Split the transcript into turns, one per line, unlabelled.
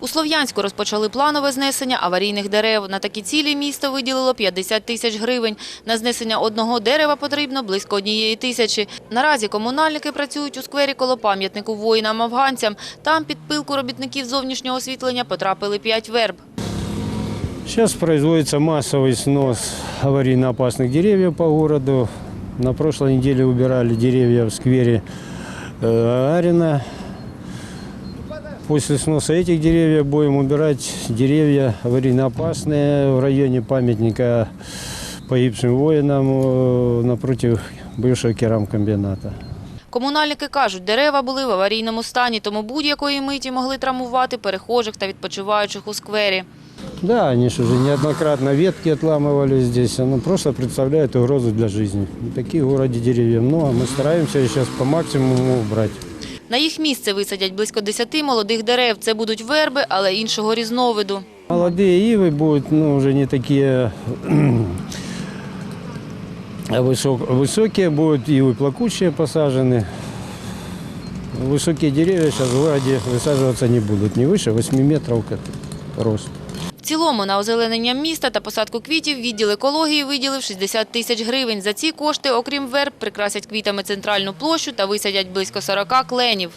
У Слов'янську розпочали планове знесення аварійних дерев. На такі цілі місто виділило 50 тисяч гривень. На знесення одного дерева потрібно близько однієї тисячі. Наразі комунальники працюють у сквері коло пам'ятнику воїнам-афганцям. Там під пилку робітників зовнішнього освітлення потрапили п'ять верб.
Сейчас производится массовый снос аварийно опасных деревьев по городу. На прошлой неделе убирали деревья в сквере э, Арина. После сноса этих деревьев будем убирать деревья аварийно опасные в районе памятника погибшим воинам э, напротив бывшего керамкомбината.
Комунальники кажуть, дерева були в аварійному стані, тому будь-якої миті могли травмувати перехожих та відпочиваючих у сквері.
Да, они же уже неоднократно ветки отламывали здесь. Оно просто представляет угрозу для жизни. Таких в городе деревьев много. Мы стараемся сейчас по максимуму убрать.
На їх місце висадять близько 10 молодих дерев. Це будуть верби, але іншого різновиду.
Молодые ивы будут ну, уже не такие высок- высокие, будут ивы плакучие посажены. Высокие деревья сейчас в городе высаживаться не будут, не выше 8 метров как рост.
Цілому на озеленення міста та посадку квітів відділ екології виділив 60 тисяч гривень. За ці кошти, окрім верб, прикрасять квітами центральну площу та висадять близько 40 кленів.